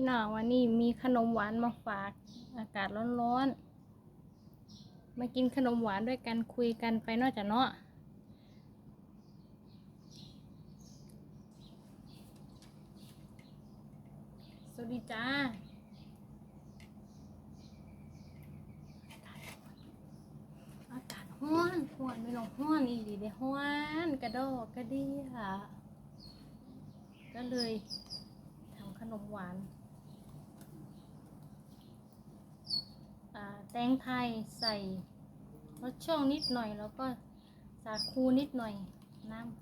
พี่น้องวันนี้มีขนมหวานมาฝากอากาศร้อนๆมากินขนมหวานด้วยกันคุยกันไปนอกจากเนาะสวัสดีจ้าอากาศห้อนห้อนไม่ลงห้อนอีหลีเด้ห้อนกระดอกกระเดียก็เลยทำขนมหวาน อ่า แตงไทยใส่รสช่องนิดหน่อย แล้วก็สาคูนิดหน่อยน้ำ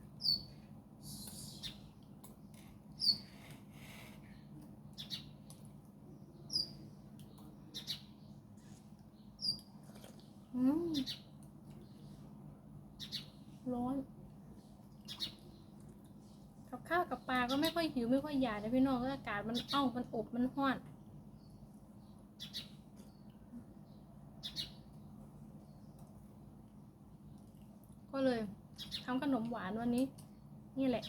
อืมร้อนกับข้าวกับปลาก็ไม่ค่อยหิวไม่ค่อยอยากนะพี่น้องก็อากาศมันอ้ามันอบมันห้อน ก็เลยทำขนมหวานวันนี้ นี่แหละ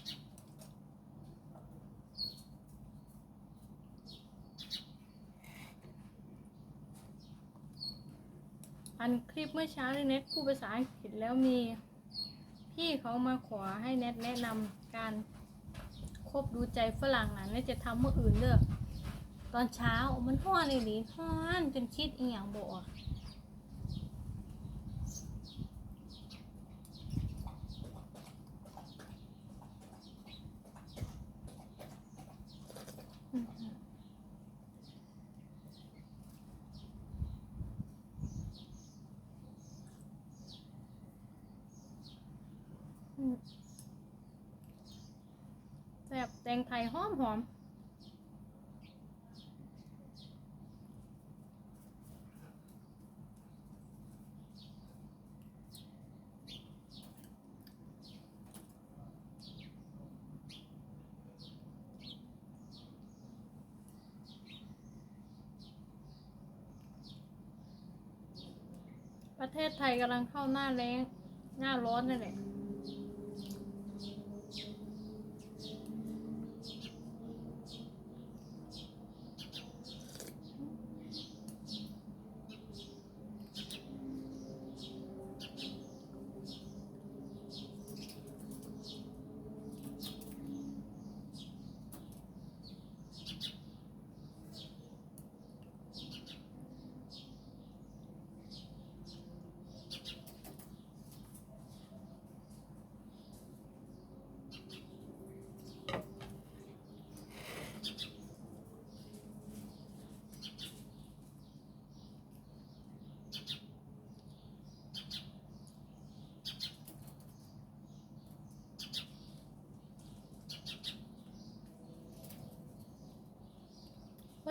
อันคลิปเมื่อเช้าในเน็ตพูดภาษาอังกฤษแล้วมีพี่เขามาขอให้เน็ตแนะนำการคบดูใจฝรั่งอะเน็ตจะทำเมื่ออื่นเด้อตอนเช้ามันห้อนอีหลีห้อนจนคิดอีหยังบอก แซ่บแตงไทยหอมหอมประเทศไทยกำลังเข้าหน้าแล้งหน้าร้อนนั่นแหละ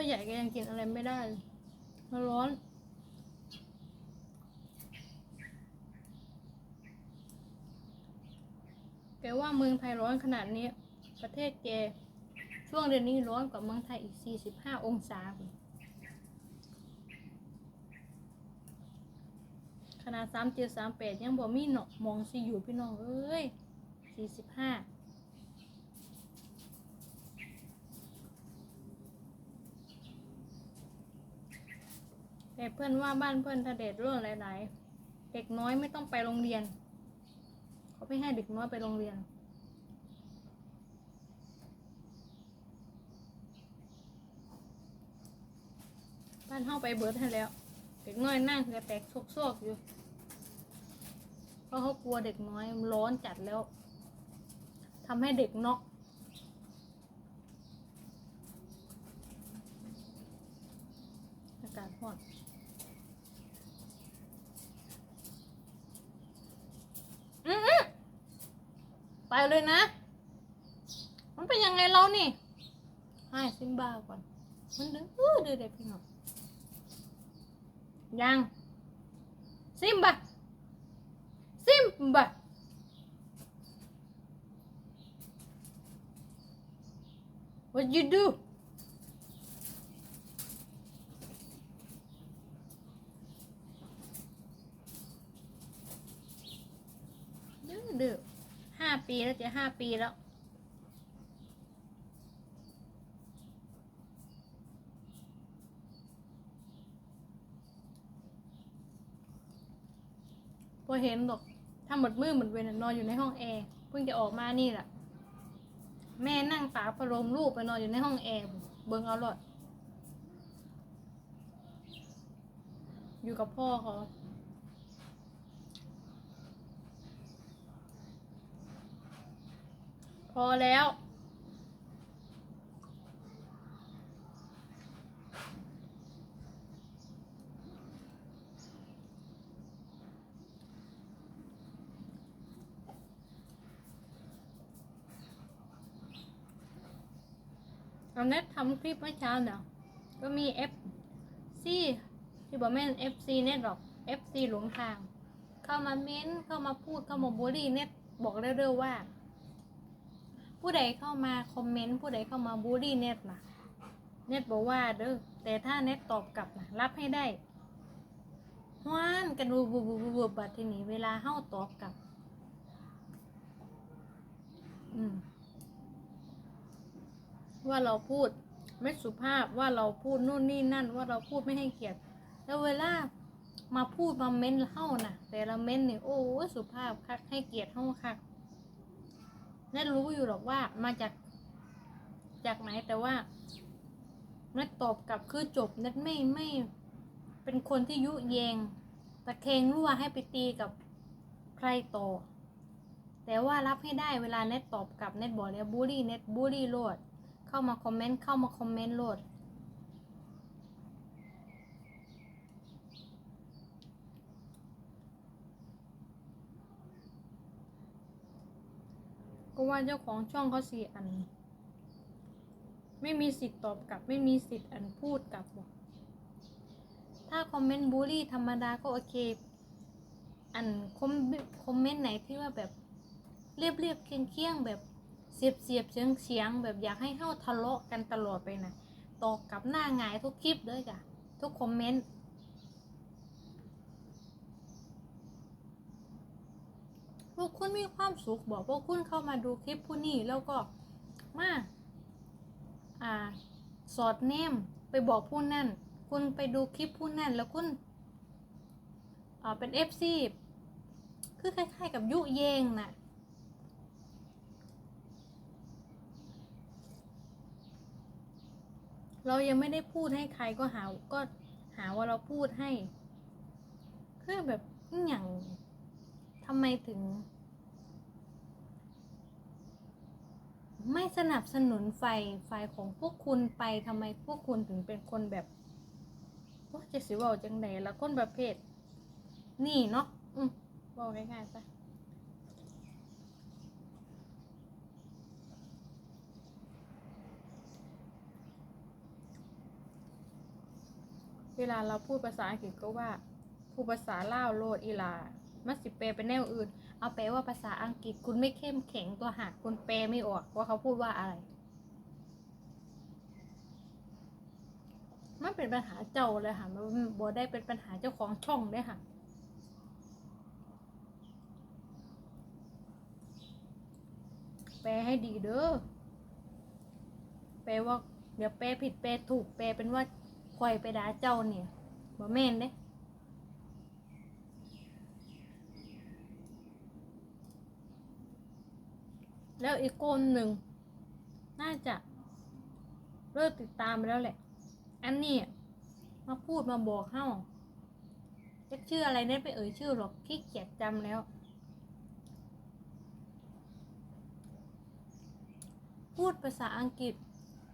พ่อใหญ่ก็ยังกินอะไรไม่ได้เลยมันร้อนแกว่าเมืองไทยร้อนขนาดนี้ ประเทศแกช่วงเดือนนี้ร้อนกว่าเมืองไทยอีก 45 องศา ขนาด3 7 3 8ยังบ่มีเนาะมองสิอยู่พี่น้อง เอ้ย 45 แต่เพื่อนว่าบ้านเพื่อนถ้าเด็ดเรื่องหลาย ๆ เด็กน้อยไม่ต้องไปโรงเรียน เขาไม่ให้เด็กน้อยไปโรงเรียน บ้านเข้าไปเบิร์ดให้แล้ว เด็กน้อยนั่งกระแตกโซกๆอยู่ เพราะเขากลัวเด็กน้อยร้อนจัดแล้วทำให้เด็กนอกอากาศร้อน อืม ไปเลยนะ มันเป็นยังไงเรานี่ ให้ซิมบ้าก่อน มันเดือดเดือดเด็กพี่น้องยัง ซิมบ้าซิมบ้า What you do ดื้อด ปีแล้วจะห้าปีแล้ว พอเห็นบอกถ้าหมดมืดหมดเวรนอนอยู่ในห้องแอร์เพิ่งจะออกมานี่แหละแม่นั่งปากพรมลูกไปนอนอยู่ในห้องแอร์เบิ่งเอาหลอดอยู่กับพ่อเขา อแล้วเอาเน็ตทำคลิปเมื่อเช้าเนี่ยก็มี F C ที่บอกแม่น F C เน็ตหรอก F C หลวงทาง เข้ามาเม้นเข้ามาพูดเข้ามาบูลลี่เน็ตบอกเร็วๆว่า ผู้ใดเข้ามาคอมเมนต์ผู้ใดเข้ามาบูลลี่เน็ตนะเน็ตบอกว่าเด้อแต่ถ้าเน็ตตอบกลับนะรับให้ได้ฮ้านกันบูบูบูบูบูบัดทีนี้เวลาเฮ้าตอบกลับ อืม ว่าเราพูดไม่สุภาพว่าเราพูดนู่นนี่นั่น ว่าเราพูดไม่ให้เกียรติแล้วเวลามาพูดมาเม้นเฮ้าน่ะ แต่ละเม้นเนี่ยโอ้สุภาพคักให้เกียรติเฮ้าคัก น็ตรู้อยู่หรอกว่ามาจากจากไหนแต่ว่าเน็ตตอบกลับคือจบเน็ตไม่ไม่เป็นคนที่ยุแยงตะเคงรั่วให้ไปตีกับใครต่อ แต่ว่ารับให้ได้เวลาเน็ตตอบกลับเน็ตบอกแล้วบูลลี่เน็ตบูลลี่โลด เข้ามาคอมเมนต์เข้ามาคอมเมนต์โหลด ก็ว่าเจ้าของช่องเขาสี่อัน ไม่มีสิทธิ์ตอบกลับ ไม่มีสิทธิ์อันพูดกลับบอกถ้าคอมเมนต์บูลลี่ธรรมดาก็โอเค อันคอมคอมเมนต์ไหนที่ว่าแบบเรียบเรียบเคียงเคียงแบบเสียบเสียบเฉียงเฉียงแบบอยากให้เข้าทะเลาะกันตลอดไปนะตอกกลับหน้าหงายทุกคลิปเลยจ้ะทุกคอมเมนต์ พวกคุณมีความสุขบอกพวกคุณเข้ามาดูคลิปผู้นี้แล้วก็มาอ่าสอดเนมไปบอกผู้นั่น คุณไปดูคลิปผู้นั่นแล้วคุณอ่าเป็นเอฟซีคือคล้ายๆกับยุเยงน่ะเรายังไม่ได้พูดให้ใครก็หาก็หาว่าเราพูดให้ คือแบบอย่าง ทำไมถึง ไม่สนับสนุนไฟไฟของพวกคุณไปทำไมพวกคุณถึงเป็นคนแบบว่าจะสิว่าจังใดละคนประเภท นี่เนาะอืมบอกง่ายๆซะเวลาเราพูดภาษาอังกฤษก็ว่า พูดภาษาลาวโลดอีลา มันสิแปลเป็นแนวอื่น เอาแปลว่าภาษาอังกฤษคุณไม่เข้มแข็งตัวหากคุณแปลไม่ออกว่าเขาพูดว่าอะไร มันเป็นปัญหาเจ้าเลยค่ะมันบ่ได้เป็นปัญหาเจ้าของช่องเด้ค่ะแปลให้ดีเด้อ แปลว่า เดี๋ยวแปลผิดแปลถูกแปลเป็นว่าคอยไปด่าเจ้าเนี่ยบ่แม่นเด้ แล้วอีกคนหนึ่ง น่าจะเลิกติดตามไปแล้วแหละ อันนี้มาพูดมาบอกเฮ้าจะชื่ออะไรเนี่ยไปเอ่ยชื่อหรอกขี้เกียจจำแล้ว พูดภาษาอังกฤษ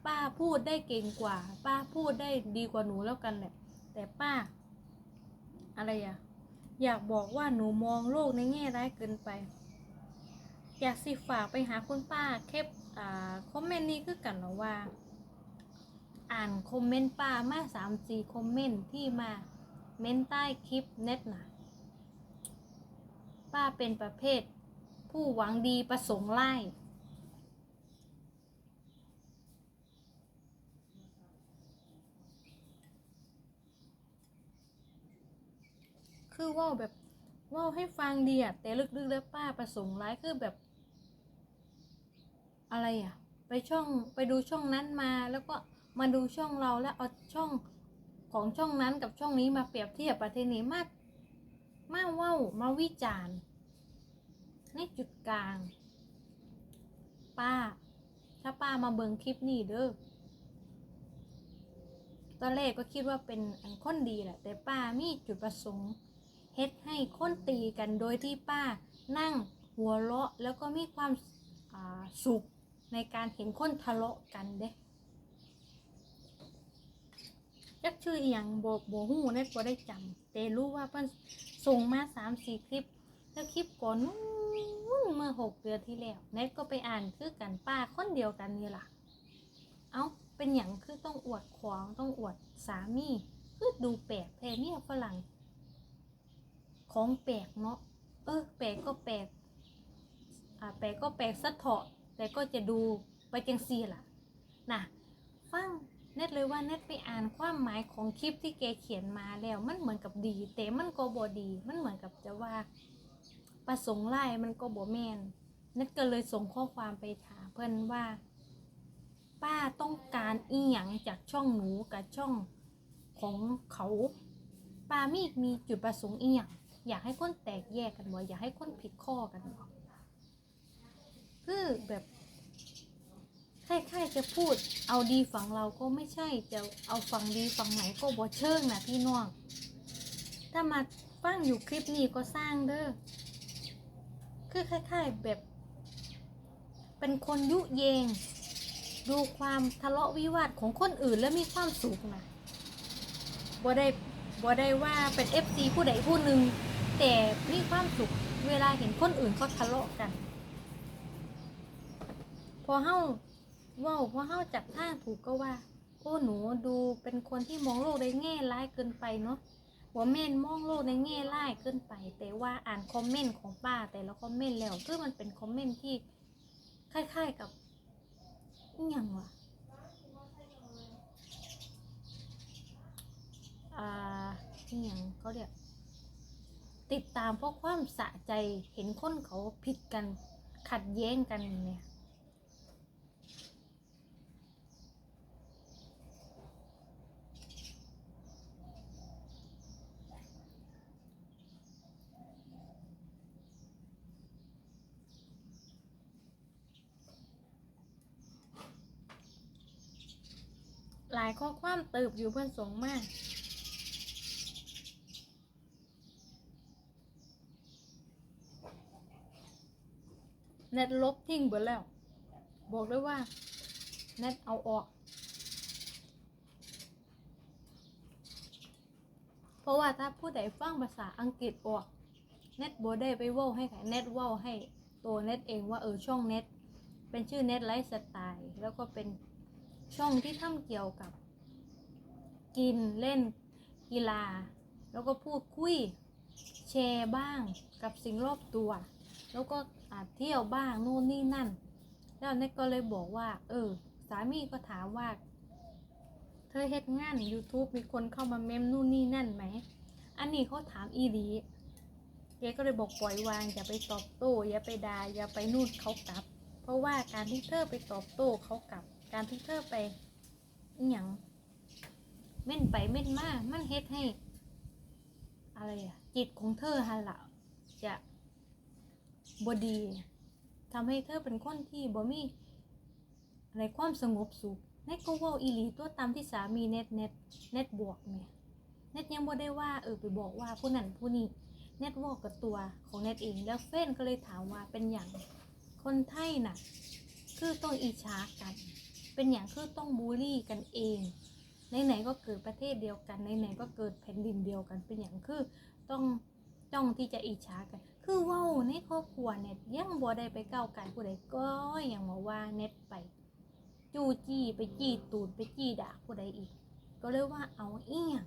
ป้าพูดได้เก่งกว่า ป้าพูดได้ดีกว่าหนูแล้วกันแหละ แต่ป้า อะไรอะอยากบอกว่าหนูมองโลกในแง่ร้ายเกินไป อยากสิฝากไปหาคุณป้าแคปอ่าคอมเมนต์นี้คือกันเหรอว่า อ่านคอมเมนต์ป้ามาสามสี่คอมเมนต์ที่มาเม้นใต้คลิปเน็ตนะป้าเป็นประเภท ผู้หวังดีประสงค์ไล่คือว่าแบบว่าให้ฟังดีอะแต่ลึกๆแล้วป้าประสงค์ร้ายคือแบบ อะไรอะ ไปช่องไปดูช่องนั้นมา แล้วก็มาดูช่องเราแล้วเอาช่องของช่องนั้นกับช่องนี้มาเปรียบเทียบประเทศนี้มากมาเว้ามาวิจารณ์ในจุดกลาง ป้า ถ้าป้ามาเบิงคลิปนี้เด้อตอนแรกก็คิดว่าเป็นอันคนดีแหละ แต่ป้ามีจุดประสงค์เฮ็ดให้คนตีกันโดยที่ป้านั่งหัวเราะแล้วก็มีความสุข ในการเห็นคนทะเลาะกันเด้จักชื่ออหย่างโบโบหูเน็ตบ่ได้จำแต่รู้ว่าเพิ่นส่งมาสามสี่คลิป แล้วคลิปก่อนนู้นเมื่อหกเดือนที่แล้วเน็ตก็ไปอ่านคือกันป้าคนเดียวกันนี่แหละเอ้าเป็นอย่างคือต้องอวดของต้องอวดสามี คือดูแปลกแพเนี่ยฝรั่ง ของแปลกเนาะเออแปลกก็แปลกอ่าแปลกก็แปลกสะเถาะ แต่ก็จะดูไปจังซีล่ะน่ะฟังเน็ตเลยว่าเน็ตไปอ่านความหมายของคลิปที่แกเขียนมาแล้วมันเหมือนกับดี แต่มันก็บอดี มันเหมือนกับจะว่า ประสงค์ไล่มันก็บอแมนเน็ตก็เลยส่งข้อความไปถามเพื่อนว่า ป้าต้องการอีหยังจากช่องหนูกับช่องของเขาป้ามีมีจุดประสงค์อีหยังอยากให้คนแตกแยกกันบ่อยากให้คนผิดข้อกันบ่ คือแบบคล้ายๆจะพูด เอาดีฝั่งเราก็ไม่ใช่ จะเอาฝั่งดีฝั่งไหนก็บ่เชิงนะพี่น้อง ถ้ามาฟังอยู่คลิปนี้ก็สร้างเด้อ คือคล้ายๆแบบ เป็นคนยุเยง ดูความทะเลาะวิวาทของคนอื่นแล้วมีความสุขนะบ่ได้บ่ได้ว่าเป็นเอฟซีผู้ใดผู้หนึ่งแต่มีความสุขเวลาเห็นคนอื่นเขาทะเลาะกัน พอเฮาว้าพอเฮาจับท่าถูกก็ว่า โอ้หนูดูเป็นคนที่มองโลกในแง่ร้ายเกินไปเนาะหัวแม่นมองโลกในแง่ร้ายเกินไป แต่ว่าอ่านคอมเมนต์ของป้าแต่ละคอมเมนต์แล้วคือมันเป็นคอมเมนต์ที่คล้ายๆกับอย่างวะอ่าอย่างเขาเรียกติดตามเพราะความสะใจเห็นคนเขาผิดกันขัดแย้งกันเนี่ยายข้อความเติบอยู่เพื่อนส่งมากเน็ตลบทิ้งเบิดแล้ว บอกเลยว่าเน็ตเอาออก เพราะว่าถ้าผู้ใดฟังภาษาอังกฤษออกเน็ตบได้ไปว้าให้ใครเน็ตว้าให้ตัวเน็ตเองว่าเออช่องเน็ตเป็นชื่อเน็ตไลฟ์สไตล์แล้วก็เป็น ช่องที่ทำเกี่ยวกับ กินเล่นกีฬา แล้วก็พูดคุยแชร์บ้างกับสิ่งรอบตัว แล้วก็อาจเที่ยวบ้างนู่นนี่นั่น แล้วเน็ตก็เลยบอกว่า เออ สามีก็ถามว่า เธอเฮ็ดงาน YouTube มีคนเข้ามาเมมนู่นนี่นั่นไหม อันนี้เขาถามอีดีเจ๊ก็เลยบอกปล่อยวางอย่าไปตอบโต้อย่าไปด่าอย่าไปนู่นเขากลับ เพราะว่าการที่เธอไปตอบโต้เขากลับ การที่เธอไปอหย่างเม่นไปเม่นมามันเฮ็ดให้ อะไรอะจิตของเธอฮันละจะบดีทำให้เธอเป็นคนที่บ่มีอะไรความสงบสุขเน็ตก็ว่าอีหลีตัวตามที่สามีเน็ตเน็ตเน็ตบวกเนี่ยเน็ตยังบ่ได้ว่าเออไปบอกว่าผู้นั้นผู้นี้เน็ตวอกกับตัวของเน็ตเอง แล้วเฟ้นก็เลยถามว่าเป็นอย่างคนไทยน่ะ คือต้องอิจฉากัน เป็นอย่างคือต้องบูลลี่กันเองไหนๆก็เกิดประเทศเดียวกันไหนๆก็เกิดแผ่นดินเดียวกัน เป็นอย่างคือต้องต้องที่จะอิจฉากัน คือว้าในครอบครัวเน็ตยังบ่ได้ไปก้าวไก่ผู้ใดก็ยังมาว่าเน็ตไป จู้จี้ไปจี้ตูดไปจี้ด่าผู้ใดอีก ก็เลยว่าเอาเอี้ยง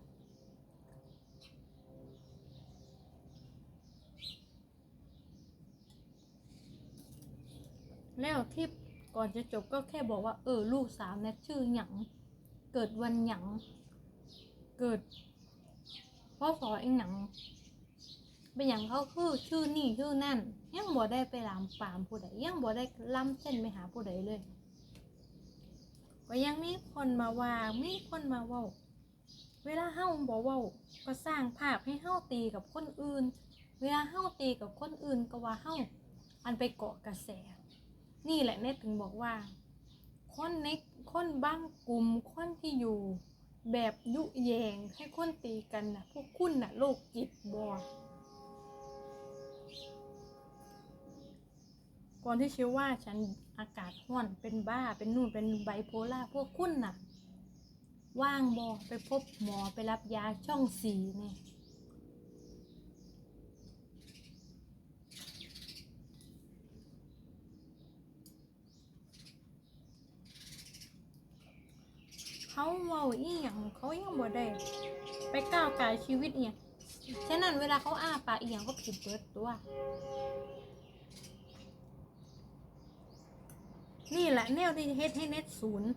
แล้วที่ ก่อนจะจบก็แค่บอกว่า เออ ลูกสาวน็ตชื่อหยังเกิดวันหยังเกิดพ่อสอเองหยังเป็นอย่างเขาคือชื่อนี่ชื่อนั่น ยังบ่ได้ไปลามปามผู้ใดยังบ่ได้ล้ำเส้นไปหาผู้ใดเลย ก็ยังมีคนมาว่ามีคนมาว้าเวลาเฮาบ่ว้าก็สร้างภาพให้เฮาตีกับคนอื่น เวลาเฮาตีกับคนอื่นก็ว่าเฮาอันไปเกาะกระแส นี่แหละเนตถึงบอกว่าคนในคนบางกลุ่มคนที่อยู่แบบยุแยงให้คนตีกันนะพวกคุณน่ะโรคจิตบอก่อนที่เชื่อว่าฉันอากาศห้อนเป็นบ้าเป็นนู่นเป็นไบโพล่าพวกคุณน่ะ ว่างบอไปพบหมอไปรับยาช่องสีเนี่ย เขาเว้าอีหยังเขายังบ่ได้ไปก้าวไกายชีวิตเอีหยังฉะนั้นเวลาเขาอ้าปากอีหยังก็ผิดเบิดตัว นี่แหละแนวที่เฮ็ดให้เน็ตศูนย์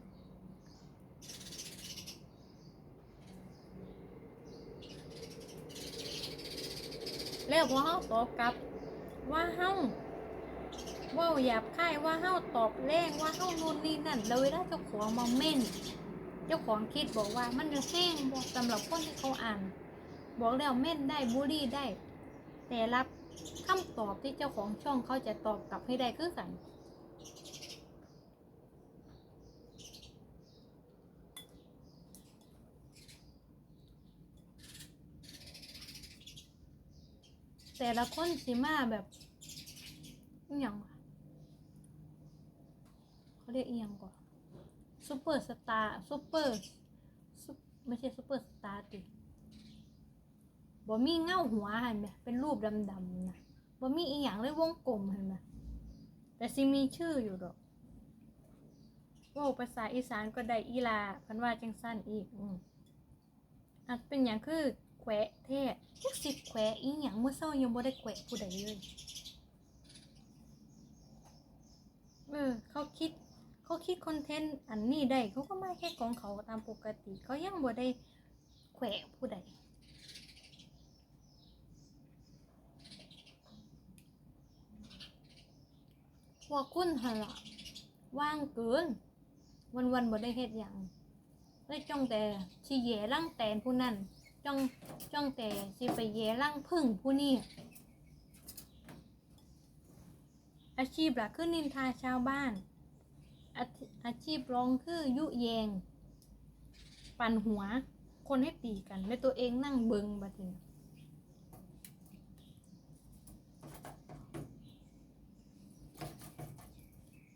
แล้วพอเฮาตอบกลับว่าเฮาว่าหยาบคายว่าเฮาตอบแรงว่าเฮานู่นนี่นั่นแล้วเวลาเจ้าของมาเม่น จ้าของคิดบอกว่ามันจะแห้งบอกสำหรับคนที่เขาอ่าน บอกแล้วเม่นได้บูลลี่ได้ แต่รับคำตอบที่เจ้าของช่องเขาจะตอบกลับให้ได้คือกันแต่ละคนสิมาแบบอหย่างเขาเรียกอหย่างก่อน ซูเปอร์สตาร์ซูเปอร์ซุปไม่ใช่ซูเปอร์สตาร์ติบ่มีเงาหัวเห็นไหมเป็นรูปดำๆนะบ่มีอีหยังเลยวงกลมเห็นไหมแต่สิมีชื่ออยู่ดอกว่าภาษาอีสานก็ได้อีลาพันว่าจังสั้นอีกอืมอาจเป็นอย่างคือแขวะเทศจักสิแขวะอีหยังเมื่อเช้ายังบ่ได้แขวะผู้ใดเลยเออเขาคิด เขาคิดคอนเทนต์อันนี้ได้เขาก็มาแค่ของเขาตามปกติ เขายังบ่ได้แขวะผู้ใดว่าคุณหละว่างเกิน วันวันบ่ได้เฮ็ดหยังเลยจ้องแต่สิแย่ร่างแตนผู้นั้นจ้องจ้องแต่สิไปแย่ร่างพึ่งผู้นี้อาชีพหลักคือนินทาชาวบ้าน อาชีพรองคือยุแยง ปั่นหัว คนให้ตีกันแล้วตัวเองนั่งเบิงบัดนี้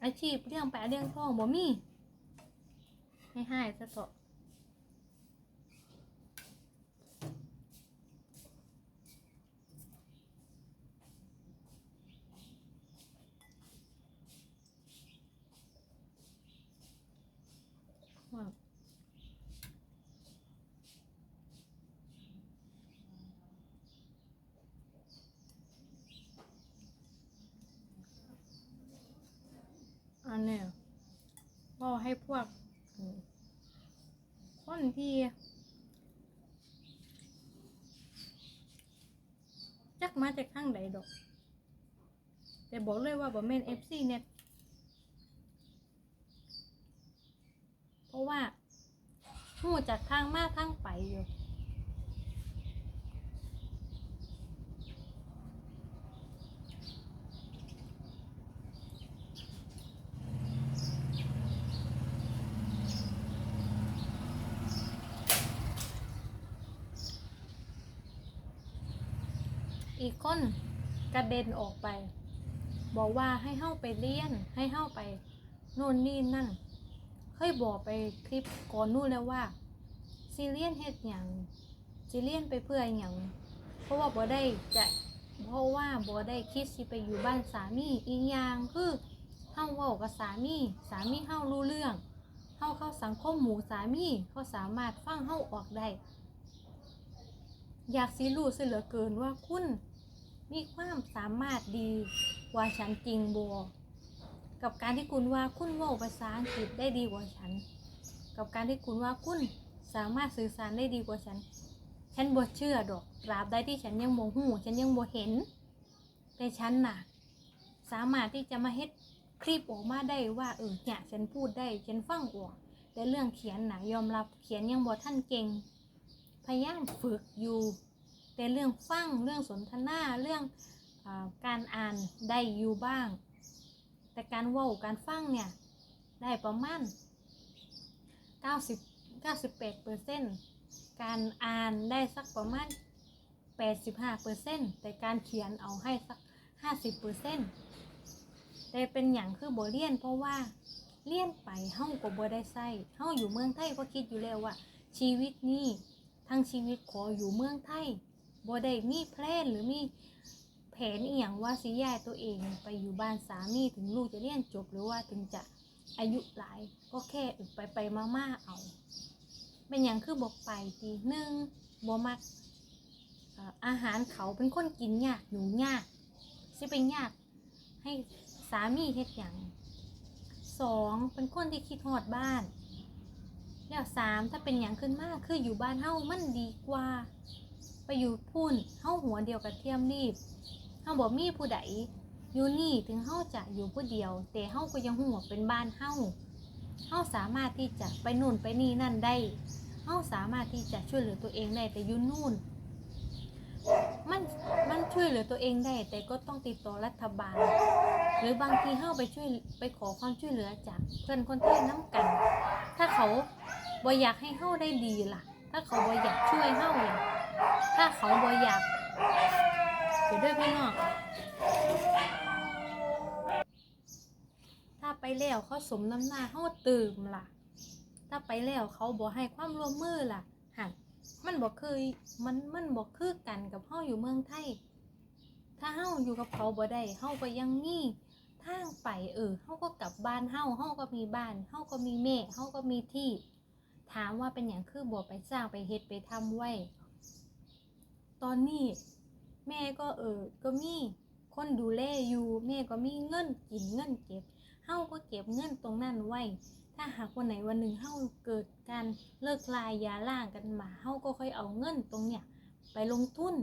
อาชีพเลี้ยงแปะเลี้ยงทองบ่มีให้ให้ซะเถอะว่าอันเนี้ยก็ ให้พวกคนที่จักมาจากทางใดดอก แต่บอกเลยว่าบ่แม่น FC เนี่ย เพราะว่าหูจากทางมาทางไปอยู่ คนกระเด็นออกไป บอกว่าให้เข้าไปเรียน ให้เข้าไปโน่นนี่นั่น เคยบอกไปคลิปก่อนนู่นแล้วว่าซีเรียนเฮ็ดอย่างซีเรียนไปเพื่ออย่างเพราะว่าบ่ได้จะเพราะว่าบ่ได้คิดสิไปอยู่บ้านสามีอีกอย่างคือเฮาเว้ากับสามี สามีเฮารู้เรื่องเฮาเข้าสังคมหมู่สามีเขาสามารถฟังเฮาออกได้ อยากสิรู้เสียเหลือเกินว่าคุณ มีความสามารถดีกว่าฉันจริงบัวกับการที่คุณว่าคุณว่าภาษาอังกฤษได้ดีกว่าฉัน กับการที่คุณว่าคุณสามารถสื่อสารได้ดีกว่าฉัน ฉันบ่เชื่อดอกตราบใดที่ฉันยังบ่หูฉันยังบ่เห็น แต่ฉันน่ะ สามารถที่จะมาเฮ็ดคลิปออกมาได้ว่าเออเนี่ยฉันพูดได้ฉันฟังออกแต่เรื่องเขียนน่ะยอมรับเขียนยังบ่ท่านเก่ง พยายามฝึกอยู่ แต่เรื่องฟังเรื่องสนทนาเรื่องอการอ่านได้อยู่บ้าง แต่การว้าการฟังเนี่ยได้ประมาณ90 98เปอร์เซ็นต์การอ่านได้สักประมาณ 85เปอร์เซ็นต์แต่การเขียนเอาให้สัก 50เปอร์เซ็นต์แต่เป็นอย่างคือบเรียนเพราะว่าเรียนไปเฮาก็บ่ได้ใช้เฮาอยู่เมืองไทยก็คิดอยู่แล้วว่าชีวิตนี้ทั้งชีวิตขออยู่เมืองไทย บ่ได้มีแพลนหรือมีแผนอีหยังว่าสิย้ายตัวเองไปอยู่บ้านสามีถึงลูกจะเรียนจบหรือว่าถึงจะอายุหลายก็แค่ไปไปมามาๆเอาเป็นอย่างคือบอกไปทีหนึ่งบ่มักอาหารเขาเป็นคนกินยากหนูยากสิเป็นยากให้สามีเฮ็ดอย่างสองเป็นคนที่คิดฮอดบ้าน แล้วสามถ้าเป็นอย่างขึ้นมากคืออยู่บ้านเฮามันดีกว่า ไปอยู่พุ่นเฮาหัวเดียวกับเทียมรีบเฮาบ่มีผู้ใดอยู่นี่ถึงเฮาจะอยู่ผู้เดียว แต่เฮาก็ยังหัวเป็นบ้านเฮาเฮาสามารถที่จะไปนู่นไปนี่นั่นได้เฮาสามารถที่จะช่วยเหลือตัวเองได้แต่อยู่นู่นมันมันช่วยเหลือตัวเองได้ แต่ก็ต้องติดต่อรัฐบาล หรือบางทีเฮาไปช่วยไปขอความช่วยเหลือจากเพื่อนคนที่น้ำกัน ถ้าเขาบ่อยากให้เฮาได้ดีล่ะ ถ้าเขาบ่อยากช่วยเฮาล่ะ ถ้าเขาบ่อยากเดี๋ยวด้วยพี่น้องถ้าไปแล้วเขาสมน้ำหน้าเฮาตื่มล่ะ ถ้าไปแล้วเขาบ่ให้ความร่วมมือล่ะหันมันบ่เคยมันมันบ่คือกันกับเฮาอยู่เมืองไทย ถ้าเฮาอยู่กับเขาบ่ได้เฮาก็ยังมีทางไปเออเฮาก็กลับบ้านเฮาเฮาก็มีบ้านเฮาก็มีแม่เฮาก็มีที่ ถามว่าเป็นอย่างคือบ่ไปสร้างไปเฮ็ดไปทำไว้ ตอนนี้แม่ก็เออก็มีคนดูแลอยู่แม่ก็มีเงินกินเงินเก็บเฮาก็เก็บเงินตรงนั้นไว้ ถ้าหากวันไหนวันหนึ่งเฮาเกิดการเลิกลายยาล่างกันมาเฮาก็ค่อยเอาเงินตรงเนี้ยไปลงทุน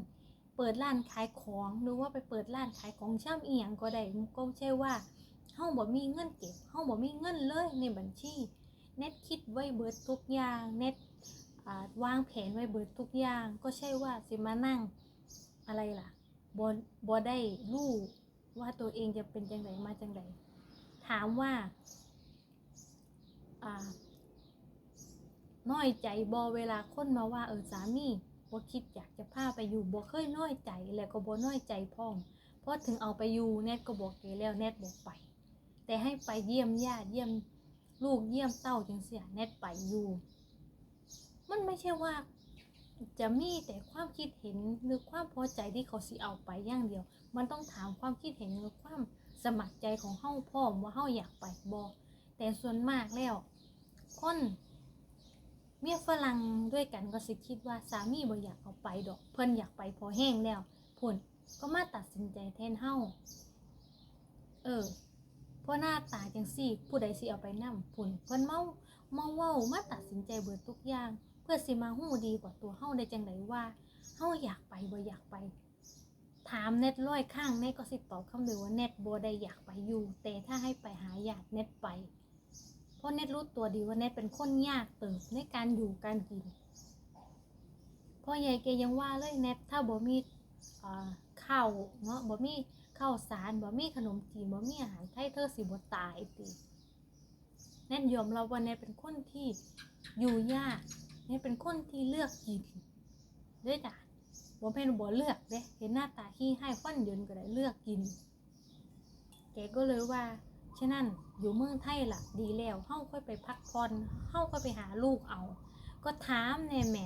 เปิดร้านขายของหรือว่าไปเปิดร้านขายของช่ำอียงก็ได้ก็ใช่ว่าเฮาบ่มีเงินเก็บเฮาบ่มีเงินเลยในบัญชี เน็ตคิดไว้เบิดทุกอย่างเน็ต วางแผนไว้เบิดทุกอย่าง ก็ใช่ว่าสิมานั่งอะไรล่ะบ่บ่ได้รู้ว่าตัวเองจะเป็นจังไดมาจังไดถามว่าอ่าน้อยใจบอเวลาคนมาว่าเออสามีบ่คิดอยากจะพาไปอยู่บ่เคยน้อยใจแล้วก็บ่น้อยใจพร้อมเพราะถึงเอาไปอยู่แนทก็บอกแกแล้วแนทบอกไป แต่ให้ไปเยี่ยมญาติเยี่ยมลูกเยี่ยมเต้าจังเสียแนทไปอยู่ มันไม่ใช่ว่า จะมีแต่ความคิดเห็นหรือความพอใจที่เขาสิเอาไปอย่างเดียว มันต้องถามความคิดเห็นหรือความสมัครใจของเฮาพร้อมว่าเฮาอยากไปบ่แต่ส่วนมากแล้วคนเมียฝรั่งด้วยกันก็สิคิดว่าสามีบ่อยากเอาไปดอก เพิ่นอยากไปพอแห้งแล้วพุ่นก็มาตัดสินใจแทนเฮาเออเพราะหน้าตาจังซี่ ผู้ใดสิเอาไปนํพุ่นเพิ่นเมาเมาเว้ามาตัดสินใจเบิดทุกอย่าง พื่อสิมาฮู้ดีกว่าตัวเฮาได้จังไดว่าเฮาอยากไปบ่อยากไป ถามเน็ตร้อยข้างเน็ตก็สิตอบคำเดียวว่าเน็ตบ่ได้อยากไปอยู่ แต่ถ้าให้ไปหาญาติเน็ตไป เพราะเน็ตรู้ตัวดีว่าเน็ตเป็นคนยากเติบในการอยู่การกินพ่อใหญ่แกยังว่าเลยเน็ตถ้าบ่มีข้าวเนาะบ่มีข้าวสารบ่มีขนมจีนบ่มีอาหารไทยเธอสิบ่ตายติเน็ตยอมรับว่าเน็ตเป็นคนที่อยู่ยาก น็ตเป็นคนที่เลือกกินด้อจ้ะบ่แม่นบ่เลือกเด้เห็นหน้าตาขี้ให้ฟันเยินก็ได้เลือกกิน แกก็เลยว่าฉะนั้นอยู่เมืองไทยล่ะ ดีแล้วเฮาค่อยไปพักผ่อนเฮาก็ไปหาลูกเอา ก็ถามแน่แม่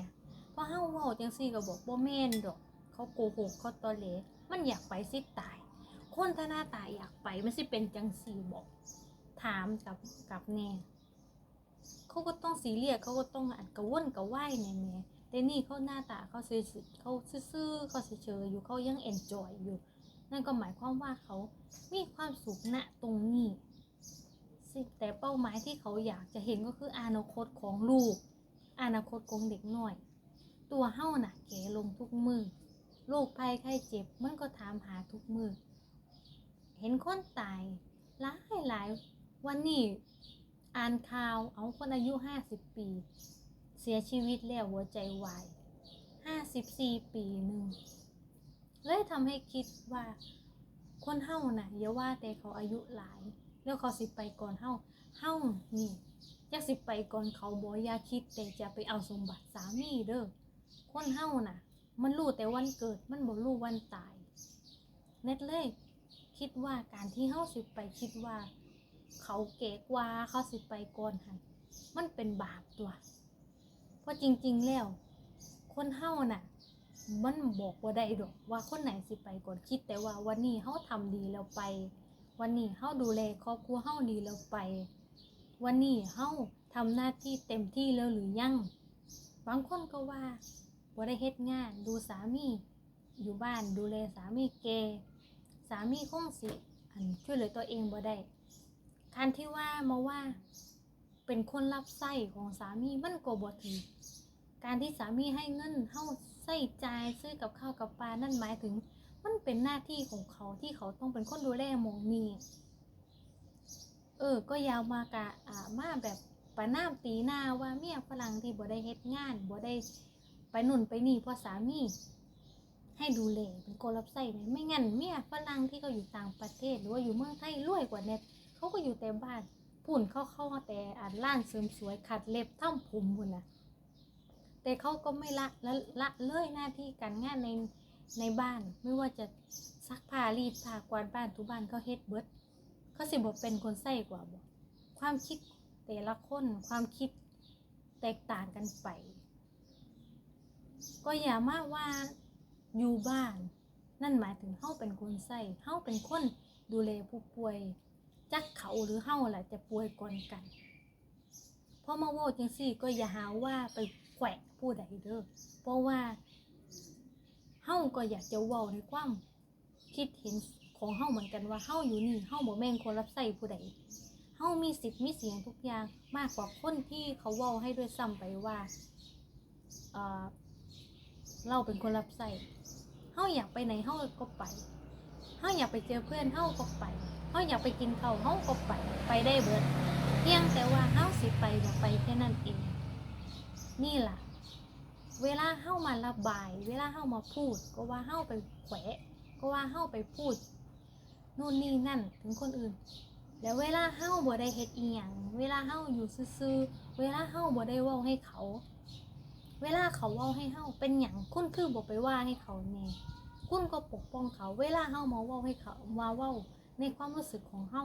เพราะเฮาเว้าจังซี่ก็บอกบ่แม่นดอก เขาโกหกเขาตอเหลมันอยากไปสิตาย คนถ้าหน้าตาอยากไปมันสิเป็นจังซี่บอกถามกับกับแน่ เขาก็ต้องสีเรียสเขาก็ต้องอัดกระวนกระว่ายแน่แม่แต่นี่เขาหน้าตาเขาซื่อเขาซื่อเขาเฉยๆอยู่เขายังเอนจอยอยู่ นั่นก็หมายความว่าเขามีความสุขณตรงนี้สิแต่เป้าหมายที่เขาอยากจะเห็นก็คืออนาคตของลูก อนาคตของเด็กหน่อย ตัวเฮ้าน่ะแก่ลงทุกมือโรคภัยไข้เจ็บมันก็ถามหาทุกมือ เห็นคนตายหลายหลายวันนี้ อ่านข่าวเอาคนอายุห้าสิบปี เสียชีวิตแล้วหัวใจวายห้าสิบสี่ปีหนึ่งเลยทำให้คิดว่า คนเฮาน่ะอย่าว่าแต่เขาอายุหลาย แล้วเขาสิไปก่อนเฮาเฮานี่จักสิไปก่อนเขาบอยาคิดแต่จะไปเอาสมบัติสามีเด้อคนเฮาน่ะ มันรู้แต่วันเกิดมันบ่รู้วันตายเน็ตเลย คิดว่าการที่เฮาสิไปคิดว่า เขาเก๋กว่าเขาสิไปก่อนหันมันเป็นบาปตัว เพราะจริง ๆ แล้ว คนเฮาน่ะ มันบอกว่าได้ดอกว่าคนไหนสิไปก่อนคิดแต่ว่าวันนี้เฮาทำดีแล้วไป วันนี้เฮาดูแลครอบครัวเฮาดีแล้วไป วันนี้เฮาทำหน้าที่เต็มที่แล้วหรือยัง บางคนก็ว่าบ่ได้เฮ็ดงานดูสามีอยู่บ้านดูแลสามีแกสามีคงสิอันช่วยเหลือตัวเองบ่ได้ การที่ว่ามาว่าเป็นคนรับใช้ของสามีมันก็บ่ถือการที่สามีให้เงินเฮาใส่ใจายซื้อกับข้าวกับปลานั่นหมายถึง มันเป็นหน้าที่ของเขาที่เขาต้องเป็นคนดูแลมองนี้เออ ก็ยาวมากะอ่ามาแบบปะน้ำตีหน้าว่าเมียฝรั่งที่บ่ได้เฮ็ดงานบ่ได้ไปนุ่นไปนี่เพราะสามี ให้ดูแลเป็นคนรับใช้ไหมไม่งั้นเมียฝรั่งที่เขาอยู่ต่างประเทศ หรือว่าอยู่เมืองไทยรวยกว่าเน็ต เขาก็อยู่แต่บ้านปุ่นเขาเข้าแต่อ่านร้านเสริมสวยขัดเล็บทำผมพุ่นนะแต่เขาก็ไม่ละละละเลยหน้าที่การงานในในบ้านไม่ว่าจะซักผ้ารีดผ้ากวาดบ้านทุบ้านเขาเฮ็ดเบิดเขาสิบอกเป็นคนใส่กว่าบอกความคิดแต่ละคนความคิดแตกต่างกันไป ก็อย่ามาว่าอยู่บ้าน นั่นหมายถึงเฮาเป็นคนใส่เฮาเป็นคนดูแลผู้ป่วย จักเขาหรือเฮาแหละจะป่วยก่อนกันพอมาโวจังซี่ก็อย่าหาว่าไปแขวะผู้ใดเด้อเพราะว่าเฮาก็อยากจะเว้าในความคิดเห็นของเฮาเหมือนกันว่าเฮาอยู่นี่เฮาบ่แม่นคนรับใช้ผู้ใดเฮามีสิทธิ์มีเสียงทุกอย่างมากกว่าคนที่เขาเว้าให้ด้วยซ้ำไปว่าเอ่อเราเป็นคนรับใช้เฮาอยากไปไหนเฮาก็ไปเฮาอยากไปเจอเพื่อนเฮาก็ไป เฮาอยากไปกินเขาเฮาก็ไปไปได้เบิดเพียงแต่ว่าเฮาสิไปบ่ไปแค่นั้นเอง นี่ล่ะ เวลาเฮามาระบาย เวลาเฮามาพูด ก็ว่าเฮาไปแขวะก็ว่าเฮาไปพูดนู่นนี่นั่นถึงคนอื่น แล้วเวลาเฮาบ่ได้เฮ็ดอีหยังเวลาเฮาอยู่ซื่อเวลาเฮาบ่ได้ว้าให้เขา เวลาเขาว้าให้เฮาเป็นหยังคุณคือบ่ไปว่าให้เขาแน่คุณก็ปกป้องเขา เวลาเฮามาว้าให้เขามาว้า ในความรู้สึกของเฮา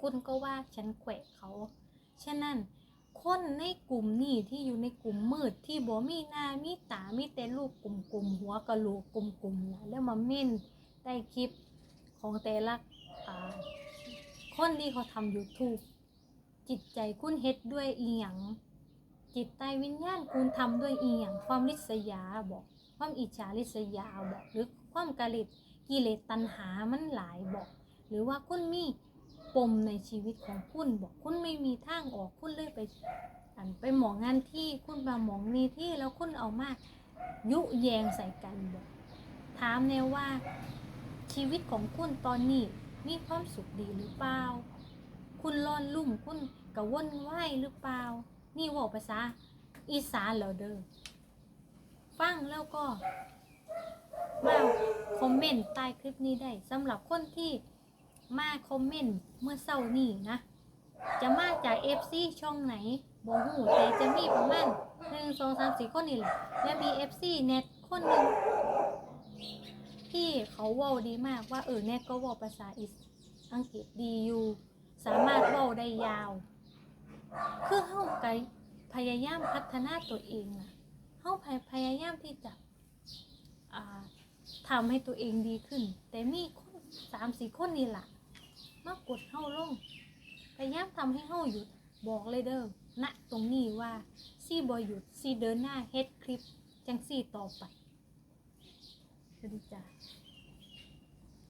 คุณก็ว่าฉันแขวะเขาฉะนั้นคนในกลุ่มนี้ที่อยู่ในกลุ่มมืดที่บ่มีหน้ามีตามีแต่รูปกลุ่มๆหัวกะโหลกกลุ่มๆนะแล้วมาเม่นได้คลิปของแต่ละคนที่เขาทำ YouTube จิตใจคุณเฮ็ดด้วยอีหยังจิตใต้วิญญาณคุณทำด้วยอีหยังความริษยาบอก ความอิจฉาริษยาบอกหรือความกะลิด กิเลสตัณหามันหลายบอก หรือว่าคุณมีปมในชีวิตของคุณบอกคุณไม่มีทางออกคุณเลยไปอันไปหมองงานที่คุณมาหมองนี้ที่แล้วคุณเอามากยุแยงใส่กันบอกถามแนวว่าชีวิตของคุณตอนนี้มีความสุขดีหรือเปล่า คุณร้อนลุ่มคุณกระวนไหวหรือเปล่า นี่ว่าภาษาอีสานเหรอเด้อฟังแล้วก็ มาคอมเมนต์ใต้คลิปนี้ได้สำหรับคนที่มาคอมเมนต์เมื่อเช้านี้นะ จะมาจาก FC ช่องไหนบ่หูแต่จะมีประมาณหนึ่งสองสามสี่คนนี่แหละและมี FC เน็ตคนหนึ่งที่เขาว้าดีมากว่าเออเน็ตก็ว้าภาษาอิสอังกฤษดีอยู่สามารถว้าได้ยาว คือเฮาไกพยายามพัฒนาตัวเองนะเฮาพยพยายามที่จะอ่า ทำให้ตัวเองดีขึ้น แต่มีคนสามสี่คนนี่แหละมากดเข้าลงพยายามทำให้เข้าหยุดบอกเลยเด้อณตรงนี้ว่าซี่บอยหยุดซี่เดินหน้าเฮ็ดคลิป จังซี่ต่อไปสวัสดีจ้า